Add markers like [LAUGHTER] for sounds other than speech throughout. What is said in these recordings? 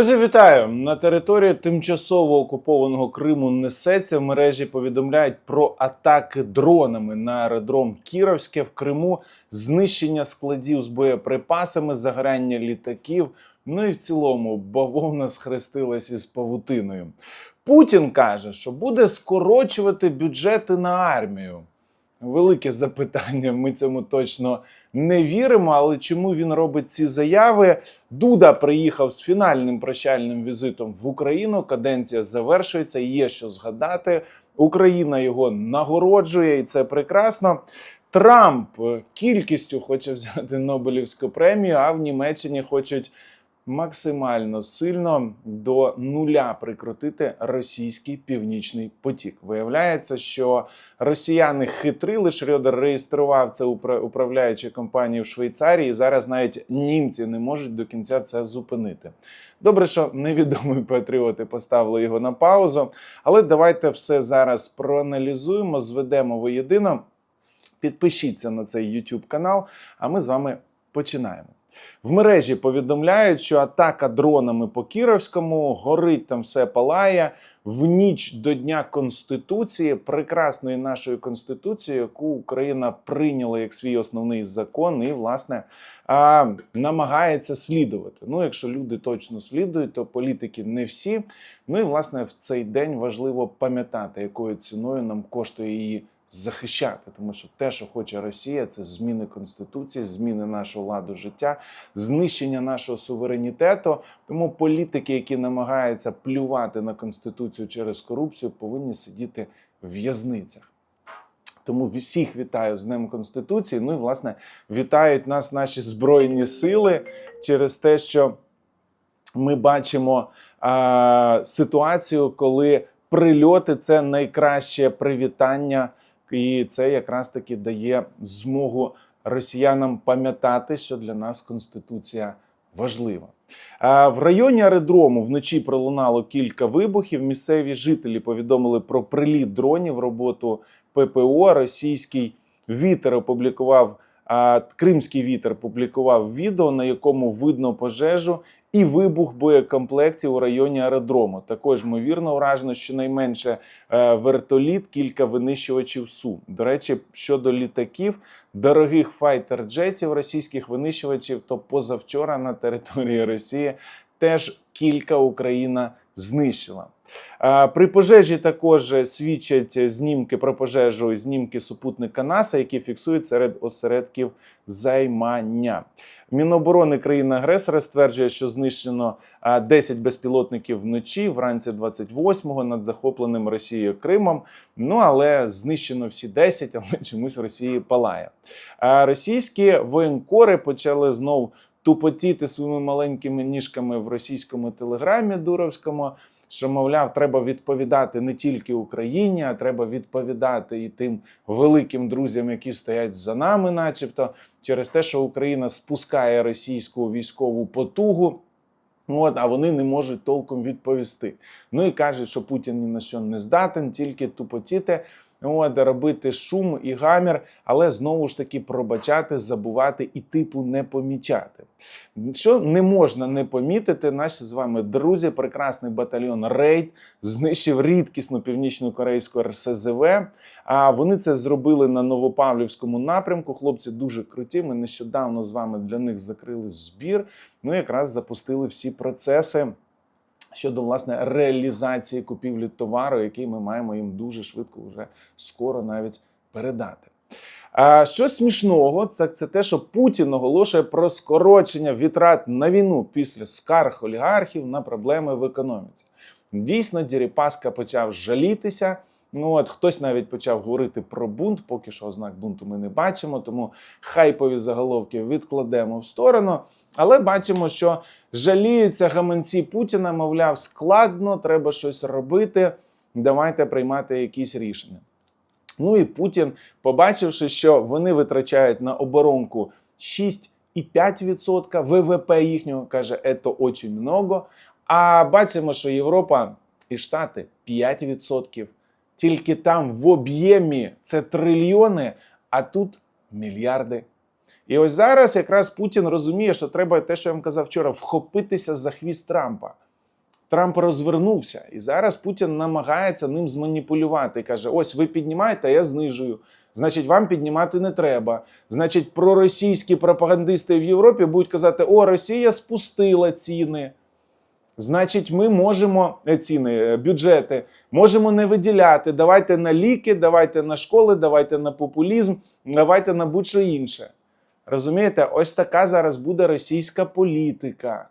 Друзі, вітаю! На території тимчасово окупованого Криму несеться в мережі повідомляють про атаки дронами на аеродром Кіровське в Криму, знищення складів з боєприпасами, загорання літаків. Ну і в цілому бавовна схрестилась із павутиною. Путін каже, що буде скорочувати бюджети на армію. Велике запитання. Ми цьому точно не віримо. Але чому він робить ці заяви? Дуда приїхав з фінальним прощальним візитом в Україну. Каденція завершується. Є що згадати. Україна його нагороджує, і це прекрасно. Трамп кількістю хоче взяти Нобелівську премію, а в Німеччині хочуть максимально сильно до нуля прикрутити російський північний потік. Виявляється, що росіяни хитрили. Шрёдер реєстрував це управляючі компанії в Швейцарії. і Зараз навіть німці не можуть до кінця це зупинити. Добре, що невідомі патріоти поставили його на паузу. Але давайте все зараз проаналізуємо, зведемо воєдино. Підпишіться на цей YouTube канал, а ми з вами починаємо. В мережі повідомляють, що атака дронами по Кіровському горить там все палає в ніч до Дня Конституції, прекрасної нашої конституції, яку Україна прийняла як свій основний закон, і власне а, намагається слідувати. Ну, якщо люди точно слідують, то політики не всі. Ну і власне в цей день важливо пам'ятати, якою ціною нам коштує її захищати, тому що те, що хоче Росія, це зміни конституції, зміни нашого ладу життя, знищення нашого суверенітету. Тому політики, які намагаються плювати на конституцію через корупцію, повинні сидіти в в'язницях. Тому всіх вітаю з Днем Конституції. Ну і власне вітають нас наші збройні сили через те, що ми бачимо а, ситуацію, коли прильоти це найкраще привітання, і це якраз таки дає змогу росіянам пам'ятати, що для нас конституція важлива. В районі аеродрому вночі пролунало кілька вибухів. Місцеві жителі повідомили про приліт дронів, роботу ППО. Російський вітер опублікував. Кримський вітер публікував відео, на якому видно пожежу і вибух боєкомплектів у районі аеродрому. Також ймовірно вражено, щонайменше е, вертоліт, кілька винищувачів су. До речі, щодо літаків, дорогих файтер-джетів російських винищувачів, то позавчора на території Росії теж кілька Україна знищила. При пожежі також свідчать знімки про пожежу, знімки супутника НАСА, які фіксують серед осередків займання. Міноборони країни-агресора стверджує, що знищено 10 безпілотників вночі, вранці 28-го над захопленим Росією Кримом. Ну але знищено всі 10, але чомусь в Росії палає. Російські воєнкори почали знов тупотіти своїми маленькими ніжками в російському телеграмі дуровському. Що, мовляв, треба відповідати не тільки Україні, а треба відповідати і тим великим друзям, які стоять за нами, начебто, через те, що Україна спускає російську військову потугу. От, а вони не можуть толком відповісти. Ну і кажуть, що Путін ні на що не здатен, тільки тупотіти, от, робити шум і гамір, але знову ж таки пробачати, забувати і типу не помічати. Що не можна не помітити, наші з вами друзі, прекрасний батальйон Рейд знищив рідкісну північно-корейську РСЗВ. А вони це зробили на Новопавлівському напрямку. Хлопці дуже круті. Ми нещодавно з вами для них закрили збір. Ну, якраз запустили всі процеси щодо власне реалізації купівлі товару, який ми маємо їм дуже швидко, вже скоро навіть передати. А що смішного, це, це те, що Путін оголошує про скорочення витрат на війну після скарг олігархів на проблеми в економіці. Дійсно, Діріпаска почав жалітися. Ну от хтось навіть почав говорити про бунт. Поки що ознак бунту ми не бачимо, тому хайпові заголовки відкладемо в сторону. Але бачимо, що жаліються гаманці Путіна, мовляв, складно, треба щось робити. Давайте приймати якісь рішення. Ну і Путін, побачивши, що вони витрачають на оборонку 6,5% ВВП їхнього, каже, це дуже много. А бачимо, що Європа і Штати 5%. Тільки там в об'ємі це трильйони, а тут мільярди. І ось зараз якраз Путін розуміє, що треба те, що я вам казав вчора, вхопитися за хвіст Трампа. Трамп розвернувся, і зараз Путін намагається ним зманіпулювати. Каже: ось ви піднімаєте, а я знижую. Значить, вам піднімати не треба. Значить, проросійські пропагандисти в Європі будуть казати: О, Росія спустила ціни. Значить, ми можемо е, ціни, е, бюджети можемо не виділяти. Давайте на ліки, давайте на школи, давайте на популізм, давайте на будь-що інше. Розумієте, ось така зараз буде російська політика.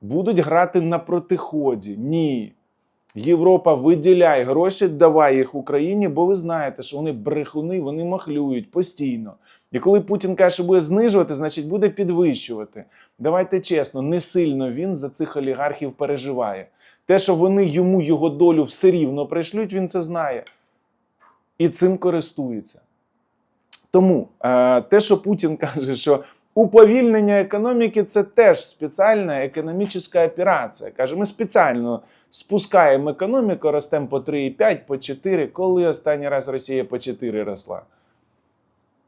Будуть грати на протиході. Ні. Європа виділяй гроші, давай їх Україні, бо ви знаєте, що вони брехуни, вони махлюють постійно. І коли Путін каже, що буде знижувати, значить буде підвищувати. Давайте чесно, не сильно він за цих олігархів переживає. Те, що вони йому його долю все рівно прийшлють, він це знає. І цим користується. Тому е, те, що Путін каже, що уповільнення економіки це теж спеціальна економічна операція. Каже, ми спеціально спускаємо економіку, ростемо по 3,5, по 4. Коли останній раз Росія по 4 росла?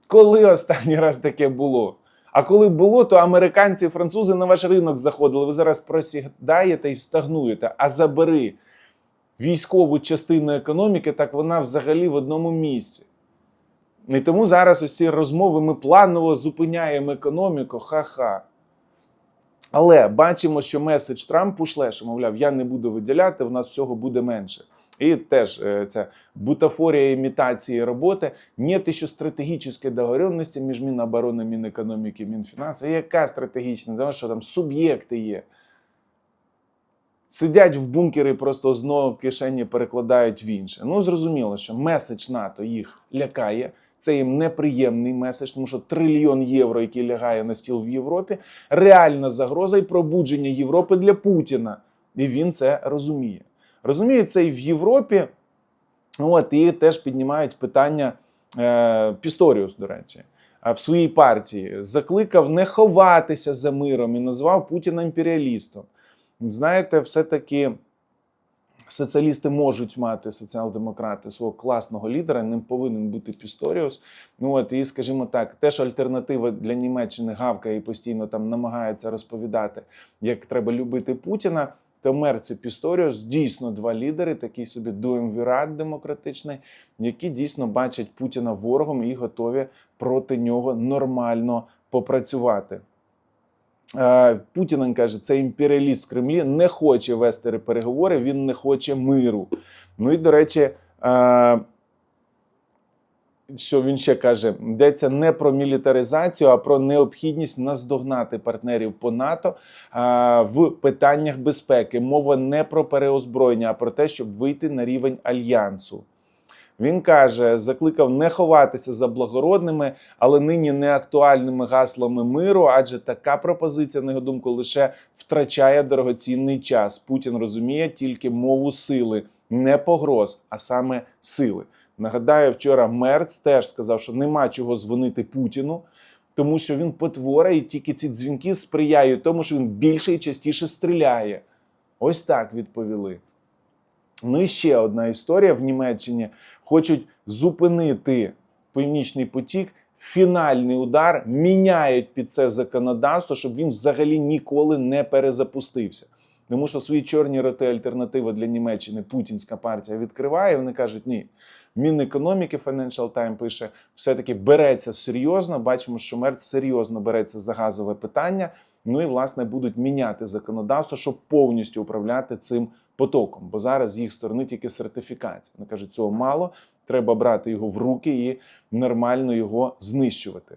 Коли останній раз таке було? А коли було, то американці і французи на ваш ринок заходили. Ви зараз просідаєте і стагнуєте. А забери військову частину економіки, так вона взагалі в одному місці. І тому зараз ці розмови ми планово зупиняємо економіку, ха-ха. Але бачимо, що меседж Трампу шле, що, мовляв, я не буду виділяти, в нас всього буде менше. І теж е, ця бутафорія імітації роботи. Нет ще стратегічної договоренності між Міноборони, Мінекономіки, Мінфінансів. Яка стратегічна? Тому що там суб'єкти є. Сидять в бункері, просто з одного кишені перекладають в інше. Ну, зрозуміло, що меседж НАТО їх лякає. Це їм неприємний меседж, тому що трильйон євро, який лягає на стіл в Європі, реальна загроза і пробудження Європи для Путіна. І він це розуміє. Розуміє це і в Європі. От, і теж піднімають питання е, Пісторіус, до речі, в своїй партії. Закликав не ховатися за миром і назвав Путіна імперіалістом. Знаєте, все-таки соціалісти можуть мати соціал-демократи свого класного лідера, ним повинен бути Пісторіус. Ну от і, скажімо так, те, що альтернатива для Німеччини гавкає і постійно там намагається розповідати, як треба любити Путіна. То Мерц і Пісторіус дійсно два лідери, такий собі дуемвірат демократичний, які дійсно бачать Путіна ворогом і готові проти нього нормально попрацювати. Е, Путін каже, це імперіаліст в Кремлі, не хоче вести переговори, він не хоче миру. Ну і до речі, е, що він ще каже, йдеться не про мілітаризацію, а про необхідність наздогнати партнерів по НАТО в питаннях безпеки. Мова не про переозброєння, а про те, щоб вийти на рівень альянсу. Він каже, закликав не ховатися за благородними, але нині неактуальними гаслами миру, адже така пропозиція, на його думку, лише втрачає дорогоцінний час. Путін розуміє тільки мову сили, не погроз, а саме сили. Нагадаю, вчора Мерц теж сказав, що нема чого дзвонити Путіну, тому що він потвора, і тільки ці дзвінки сприяють тому, що він більше і частіше стріляє. Ось так відповіли. Ну і ще одна історія в Німеччині. Хочуть зупинити Північний потік. Фінальний удар міняють під це законодавство, щоб він взагалі ніколи не перезапустився. Тому що свої чорні роти альтернатива для Німеччини путінська партія відкриває. Вони кажуть, ні. Мінекономіки Financial Times пише, все-таки береться серйозно. Бачимо, що Мерц серйозно береться за газове питання. Ну і власне будуть міняти законодавство, щоб повністю управляти цим потоком. Бо зараз з їх сторони тільки сертифікація. Вони кажуть, цього мало. Треба брати його в руки і нормально його знищувати.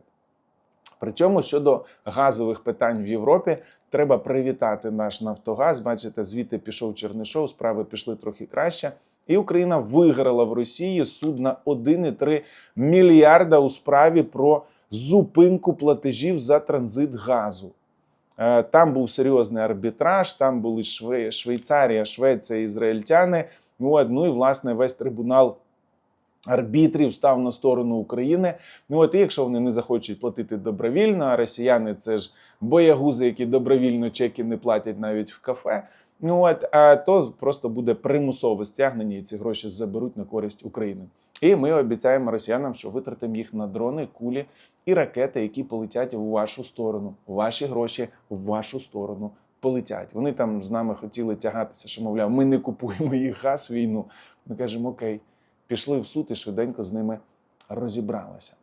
Причому щодо газових питань в Європі, треба привітати наш Нафтогаз. Бачите, звідти пішов Чернишов, справи пішли трохи краще. І Україна виграла в Росії суд на 1,3 мільярда у справі про зупинку платежів за транзит газу. Е, Там був серйозний арбітраж, там були Шве... Швейцарія, Швеція, ізраїльтяни. Ну, от, ну і власне весь трибунал арбітрів став на сторону України. Ну от і якщо вони не захочуть платити добровільно, а росіяни це ж боягузи, які добровільно чеки не платять навіть в кафе. Ну от а то просто буде примусове стягнення, і ці гроші заберуть на користь України. І ми обіцяємо росіянам, що витратимо їх на дрони, кулі і ракети, які полетять в вашу сторону. Ваші гроші в вашу сторону полетять. Вони там з нами хотіли тягатися, що мовляв, ми не купуємо їх газ війну. Ми кажемо, окей, пішли в суд і швиденько з ними розібралися.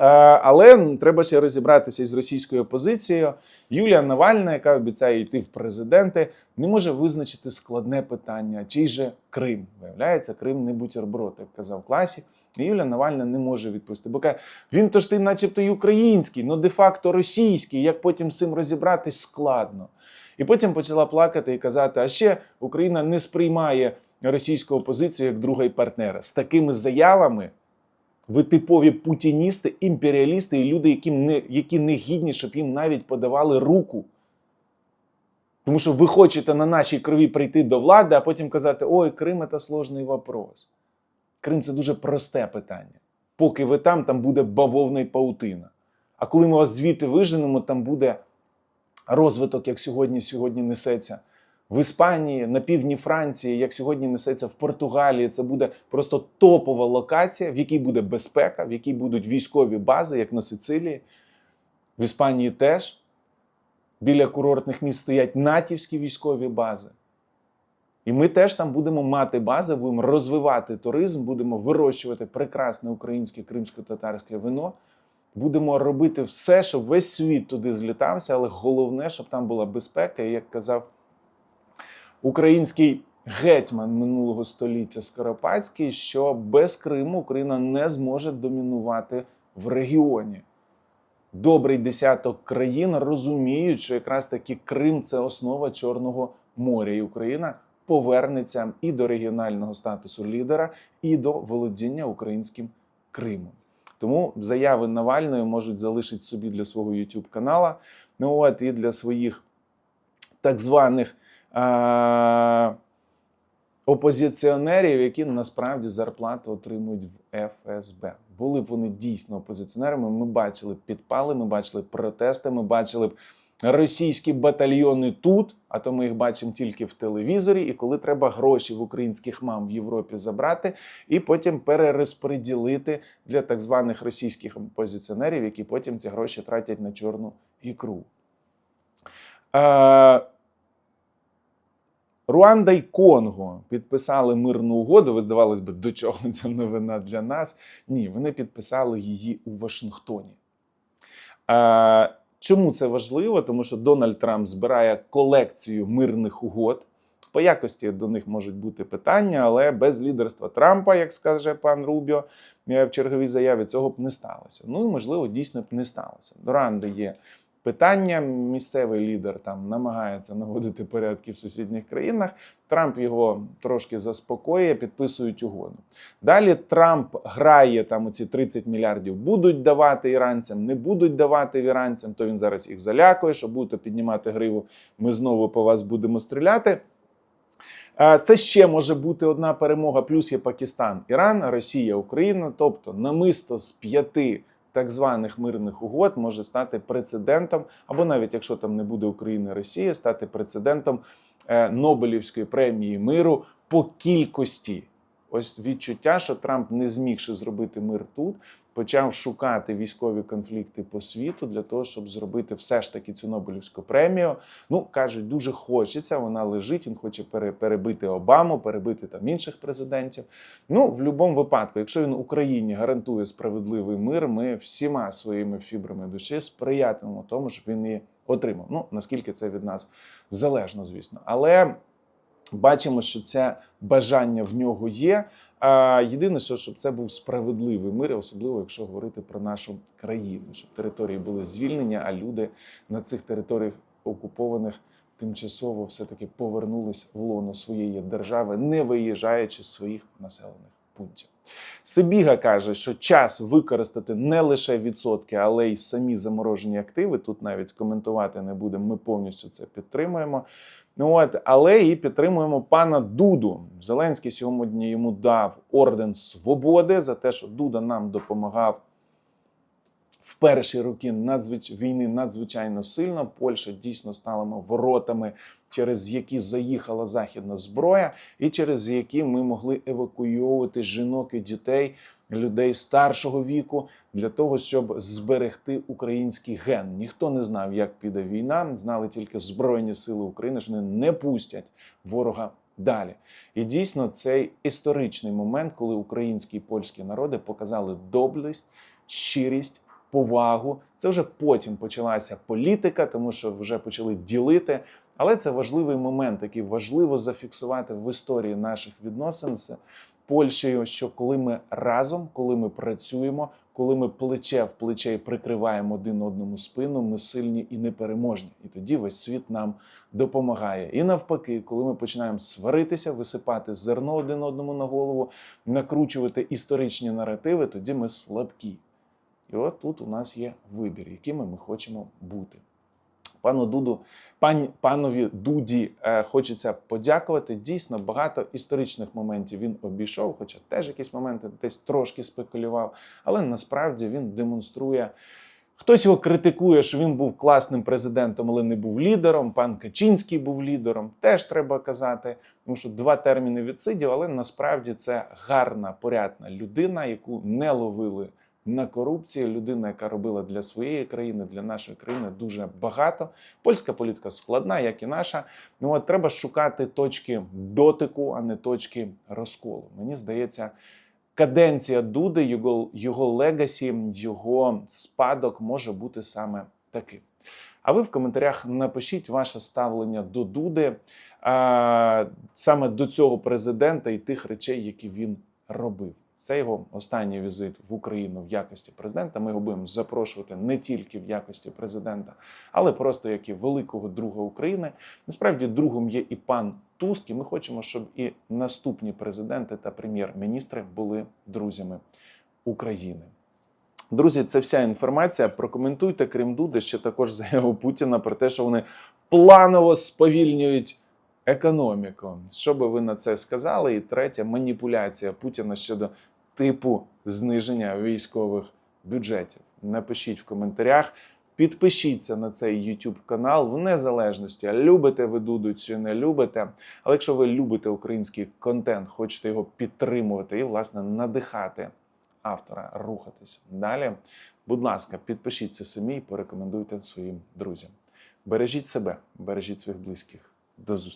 Е, Але треба ще розібратися із російською опозицією. Юлія Навальна, яка обіцяє йти в президенти, не може визначити складне питання, чий же Крим. Виявляється, Крим не бутерброд, як казав класік. І Юлія Навальна не може відповісти. Бо каже, він то ж ти, начебто, й український, але де-факто російський. Як потім з цим розібратись складно. І потім почала плакати і казати: а ще Україна не сприймає російську опозицію як друга і партнера. З такими заявами ви типові путіністи, імперіалісти і люди, яким не, які не гідні, щоб їм навіть подавали руку. Тому що ви хочете на нашій крові прийти до влади, а потім казати: ой, Крим це сложний вопрос. Крим це дуже просте питання. Поки ви там, там буде бавовна і паутина. А коли ми вас звідти виженемо, там буде розвиток, як сьогодні, сьогодні несеться в Іспанії, на півдні Франції, як сьогодні несеться в Португалії. Це буде просто топова локація, в якій буде безпека, в якій будуть військові бази, як на Сицилії. В Іспанії теж біля курортних міст стоять натівські військові бази. І ми теж там будемо мати бази, будемо розвивати туризм, будемо вирощувати прекрасне українське кримсько-татарське вино. Будемо робити все, щоб весь світ туди злітався, але головне, щоб там була безпека. І як казав український гетьман минулого століття Скоропадський, що без Криму Україна не зможе домінувати в регіоні. Добрий десяток країн розуміють, що якраз таки Крим це основа Чорного моря, і Україна повернеться і до регіонального статусу лідера, і до володіння українським Кримом. Тому заяви Навальної можуть залишити собі для свого youtube канала. Ну от і для своїх так званих а, опозиціонерів, які насправді зарплату отримують в ФСБ. Були б вони дійсно опозиціонерами. Ми бачили підпали, ми бачили протести, ми бачили б російські батальйони тут, а то ми їх бачимо тільки в телевізорі. І коли треба гроші в українських мам в Європі забрати і потім перерозподілити для так званих російських опозиціонерів, які потім ці гроші тратять на чорну ікру. Е, Руанда і Конго підписали мирну угоду. Ви здавалось би, до чого [LAUGHS] ця новина для нас? Ні, вони підписали її у Вашингтоні. Чому це важливо? Тому що Дональд Трамп збирає колекцію мирних угод. По якості до них можуть бути питання, але без лідерства Трампа, як скаже пан Рубіо е, в черговій заяві, цього б не сталося. Ну і можливо, дійсно б не сталося. До Ранди є питання. Місцевий лідер там намагається наводити порядки в сусідніх країнах. Трамп його трошки заспокоює, підписують угоду. Далі Трамп грає там оці 30 мільярдів. Будуть давати іранцям, не будуть давати іранцям. То він зараз їх залякує, що будете піднімати гриву. Ми знову по вас будемо стріляти. Е, Це ще може бути одна перемога. Плюс є Пакистан, Іран, Росія, Україна. Тобто намисто з п'яти так званих мирних угод може стати прецедентом, або навіть якщо там не буде України і Росія, стати прецедентом е, Нобелівської премії миру по кількості. Ось відчуття, що Трамп не змігши зробити мир тут, почав шукати військові конфлікти по світу для того, щоб зробити все ж таки цю Нобелівську премію. Ну кажуть, дуже хочеться. Вона лежить. Він хоче пере- перебити Обаму, перебити там інших президентів. Ну, в будь-якому випадку, якщо він Україні гарантує справедливий мир, ми всіма своїми фібрами душі сприятимемо тому, щоб він її отримав. Ну наскільки це від нас залежно, звісно, але. Бачимо, що це бажання в нього є. А єдине, що щоб це був справедливий мир, особливо якщо говорити про нашу країну, щоб території були звільнені, а люди на цих територіях окупованих тимчасово все-таки повернулись в лоно своєї держави, не виїжджаючи з своїх населених пунктів. Сибіга каже, що час використати не лише відсотки, але й самі заморожені активи. Тут навіть коментувати не будемо. Ми повністю це підтримуємо. Ну от, але і підтримуємо пана Дуду. Зеленський сьогодні йому дав орден свободи за те, що Дуда нам допомагав в перші роки надзвич... війни надзвичайно сильно. Польща дійсно стала воротами, через які заїхала західна зброя, і через які ми могли евакуйовувати жінок і дітей людей старшого віку для того, щоб зберегти український ген. Ніхто не знав, як піде війна. Знали тільки Збройні Сили України, що вони не пустять ворога далі. І дійсно цей історичний момент, коли українські і польські народи показали доблесть, щирість. Повагу, це вже потім почалася політика, тому що вже почали ділити. Але це важливий момент, який важливо зафіксувати в історії наших відносин Польщею. Що коли ми разом, коли ми працюємо, коли ми плече в плече і прикриваємо один одному спину, ми сильні і непереможні. І тоді весь світ нам допомагає. І навпаки, коли ми починаємо сваритися, висипати зерно один одному на голову, накручувати історичні наративи, тоді ми слабкі. І от тут у нас є вибір, якими ми хочемо бути. Пану Дуду, пан, панові Дуді е, хочеться подякувати. Дійсно, багато історичних моментів він обійшов, хоча теж якісь моменти десь трошки спекулював. Але насправді він демонструє. Хтось його критикує, що він був класним президентом, але не був лідером. Пан Качинський був лідером. Теж треба казати, тому що два терміни відсидів, але насправді це гарна, порядна людина, яку не ловили на корупції. Людина, яка робила для своєї країни, для нашої країни дуже багато. Польська політика складна, як і наша. Ну от треба шукати точки дотику, а не точки розколу. Мені здається. Каденція Дуди, його, його легасі, його спадок може бути саме таким. А ви в коментарях напишіть ваше ставлення до Дуди, а, саме до цього президента і тих речей, які він робив. Це його останній візит в Україну в якості президента. Ми його будемо запрошувати не тільки в якості президента, але просто як і великого друга України. Насправді, другом є і пан Туск. І ми хочемо, щоб і наступні президенти та прем'єр-міністри були друзями України. Друзі, це вся інформація. Прокоментуйте, крім Дуди, ще також заяву Путіна про те, що вони планово сповільнюють економіку. Що би ви на це сказали? І третя маніпуляція Путіна щодо типу зниження військових бюджетів. Напишіть в коментарях. Підпишіться на цей YouTube канал в незалежності, любите ви Дуду чи не любите. Але якщо ви любите український контент, хочете його підтримувати і, власне, надихати автора рухатись далі. Будь ласка, підпишіться самі і порекомендуйте своїм друзям. Бережіть себе, бережіть своїх близьких. До зустрічі.